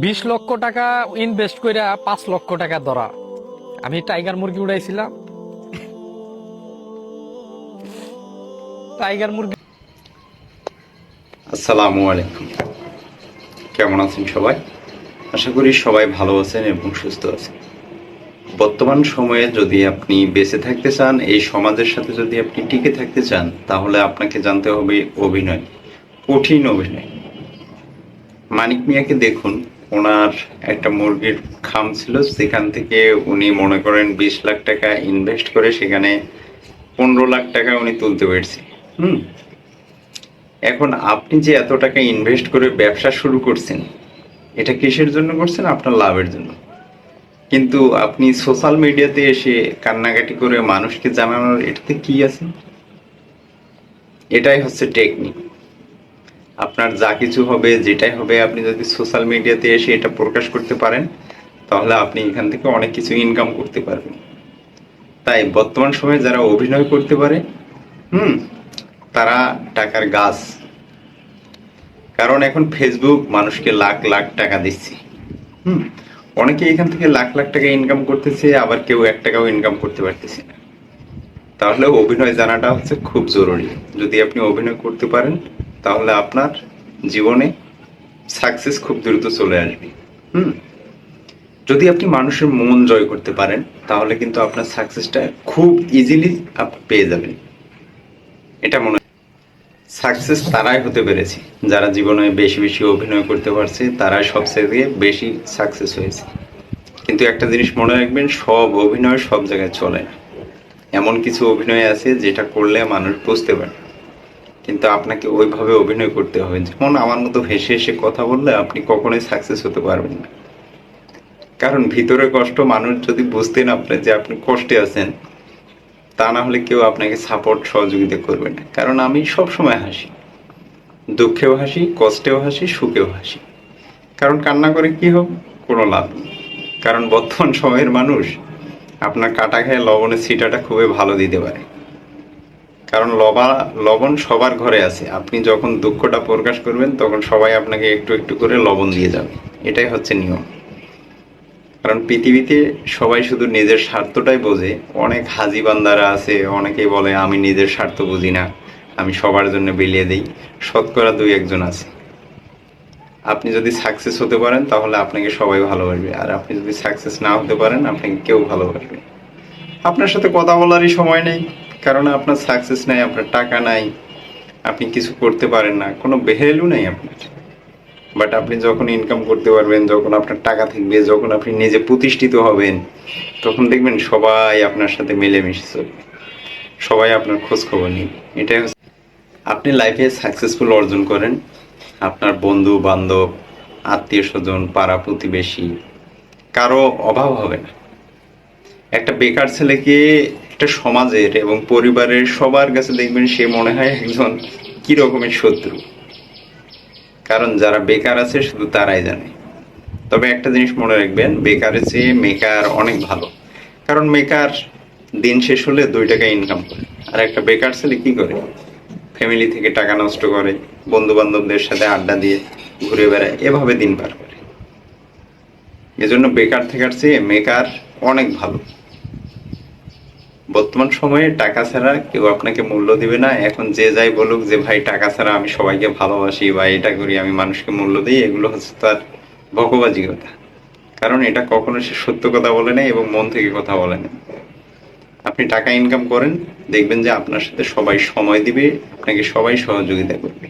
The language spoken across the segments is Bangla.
বিশ লক্ষ টাকা ইনভেস্ট কইরা পাঁচ লক্ষ টাকা ধরা। আমি টাইগার মুরগি উড়াইছিলাম। টাইগার মুরগি আসসালামু আলাইকুম। কেমন আছেন সবাই? আশা করি সবাই ভালো আছেন এবং সুস্থ আছেন। বর্তমান সময়ে যদি আপনি বেঁচে থাকতে চান, এই সমাজের সাথে যদি আপনি টিকে থাকতে চান, তাহলে আপনাকে জানতে হবে অভিনয়। কঠিন অভিনয়। মানিক মিয়াকে দেখুন। ওনার একটা মুরগির খাম ছিল, সেখান থেকে উনি মনে করেন বিশ লাখ টাকা ইনভেস্ট করে সেখানে পনেরো লাখ টাকা উনি তুলতে পেরেছে। হুম? এখন আপনি যে এত টাকা ইনভেস্ট করে ব্যবসা শুরু করছেন, এটা কিসের জন্য করছেন? আপনার লাভের জন্য। কিন্তু আপনি সোশ্যাল মিডিয়াতে এসে কান্নাকাটি করে মানুষকে জানানোর এটাতে কি আছে? এটাই হচ্ছে টেকনিক আপনার যা কিছু হবে, যেটাই হবে, আপনি যদি সোশ্যাল মিডিয়াতে এসে এটা প্রকাশ করতে পারেন, তাহলে আপনি এখান থেকে অনেক কিছু ইনকাম করতে পারবেন। তাই বর্তমান সময়ে যারা অভিনয় করতে পারে, হুম, তারা টাকার গাছ। কারণ এখন ফেসবুক মানুষকে লাখ লাখ টাকা দিচ্ছে। হুম, অনেকে এখান থেকে লাখ লাখ টাকা ইনকাম করতেছে, আবার কেউ এক টাকাও ইনকাম করতে পারতেছে না। তাহলে অভিনয় জানাটা হচ্ছে খুব জরুরি। যদি আপনি অভিনয় করতে পারেন তাহলে আপনার জীবনে সাকসেস খুব দ্রুত চলে আসবে। হুম? যদি আপনি মানুষের মন জয় করতে পারেন, তাহলে কিন্তু আপনার সাকসেসটা খুব ইজিলি আপনি পেয়ে যাবেন। এটা মনে সাকসেস তারাই হতে পেরেছে। যারা জীবনে বেশি বেশি অভিনয় করতে পারছে, তারাই সবচেয়ে বেশি সাকসেস হয়েছে। কিন্তু একটা জিনিস মনে রাখবেন, সব অভিনয় সব জায়গায় চলে না। এমন কিছু অভিনয় আছে যেটা করলে মানুষ বুঝতে পারে। কিন্তু আপনাকে ওইভাবে অভিনয় করতে হবে যেমন আমার মতো ভেসে এসে কথা বললে আপনি কখনোই সাকসেস হতে পারবেন না। কারণ ভিতরে কষ্ট মানুষ যদি বুঝতেন আপনি যে আপনি কষ্টে আছেন, তা না হলে কেউ আপনাকে সাপোর্ট সহযোগিতা করবে না। কারণ আমি সব সময় হাসি। দুঃখেও হাসি, কষ্টেও হাসি, সুখেও হাসি। কারণ কান্না করে কি হবে কোনো লাভ নেই। কারণ বর্তমান সময়ের মানুষ আপনার কাটা খেয়ে লবণের ছিটাটা খুবই ভালো দিতে পারে। কারণ লবা, লবণ সবার ঘরে আছে। আপনি যখন দুঃখটা প্রকাশ করবেন, তখন সবাই আপনাকে একটু একটু করে লবণ দিয়ে যাবে। এটাই হচ্ছে নিয়ম। কারণ পৃথিবীতে সবাই শুধু নিজের স্বার্থটাই বোঝে। অনেক হাজি বান্দারা আছে, অনেকেই বলে, আমি নিজের স্বার্থ বুঝি না, আমি সবার জন্য বিলিয়ে দিই। শতকরা দুই একজন আছে। আপনি যদি সাকসেস হতে পারেন, তাহলে আপনাকে সবাই ভালোবাসবে। আর আপনি যদি সাকসেস না হতে পারেন, আপনাকে কেউ ভালোবাসবে আপনার সাথে কথা বলারই সময় নেই। কারণ আপনার সাকসেস নাই, আপনার টাকা নাই, আপনি কিছু করতে পারেন না, কোনো ভ্যালু নেই আপনার। বাট আপনি যখন ইনকাম করতে পারবেন, যখন আপনার টাকা থাকবে, যখন আপনি নিজে প্রতিষ্ঠিত হবেন, তখন দেখবেন সবাই আপনার সাথে মিলেমিশে চলবে। সবাই আপনার খোঁজ খবর নিবে। এটাই হচ্ছে আপনি লাইফে সাকসেসফুল অর্জন করেন। আপনার বন্ধু, বান্ধব, আত্মীয় স্বজন, পাড়া প্রতিবেশী, কারও অভাব হবে না। একটা বেকার ছেলেকে একটা সমাজের এবং পরিবারের সবার কাছে দেখবেন সে মনে হয় একজন কি রকমের শত্রু। কারণ যারা বেকার আছে শুধু তারাই জানে। তবে একটা জিনিস মনে রাখবেন, বেকারের চেয়ে মেকার অনেক ভালো। কারণ মেকার দিন শেষ হলে দুই টাকা ইনকাম করে। আর একটা বেকার ছেলে কি করে? ফ্যামিলি থেকে টাকা নষ্ট করে বন্ধু বান্ধবদের সাথে আড্ডা দিয়ে ঘুরে বেড়ায়, এভাবে দিন পার করে। এজন্য বেকার থাকার চেয়ে মেকার অনেক ভালো। বর্তমান সময়ে টাকা ছাড়া কেউ আপনাকে মূল্য দিবে না। এখন যে যাই বলুক যে, ভাই, টাকা ছাড়া আমি সবাইকে ভালোবাসি বা এটা করি, আমি মানুষকে মূল্য দিই, এগুলো হচ্ছে তার বকবাজি কথা। কারণ এটা কখনো সে সত্য কথা বলে না এবং মন থেকে কথা বলে না আপনি টাকা ইনকাম করেন, দেখবেন যে আপনার সাথে সবাই সময় দিবে, আপনাকে সবাই সহযোগিতা করবে।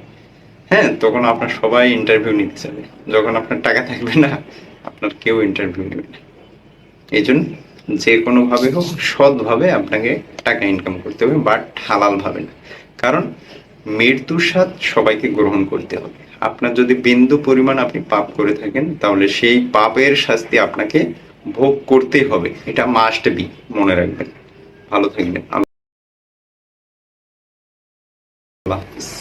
হ্যাঁ তখন আপনার সবাই ইন্টারভিউ নিতে চাবে। যখন আপনার টাকা থাকবে না, আপনার কেউ ইন্টারভিউ নেবে না। এই জন্য যে কোনোভাবে হোক, সৎভাবে আপনাকে টাকা ইনকাম করতে হবে, বাট হালাল ভাবে না। কারণ মৃত্যুর স্বাদ সবাইকে গ্রহণ করতে হবে। আপনার যদি বিন্দু পরিমাণ আপনি পাপ করে থাকেন, তাহলে সেই পাপের শাস্তি আপনাকে ভোগ করতেই হবে। এটা মাস্ট বি মনে রাখবেন। ভালো থাকবেন। আল্লাহ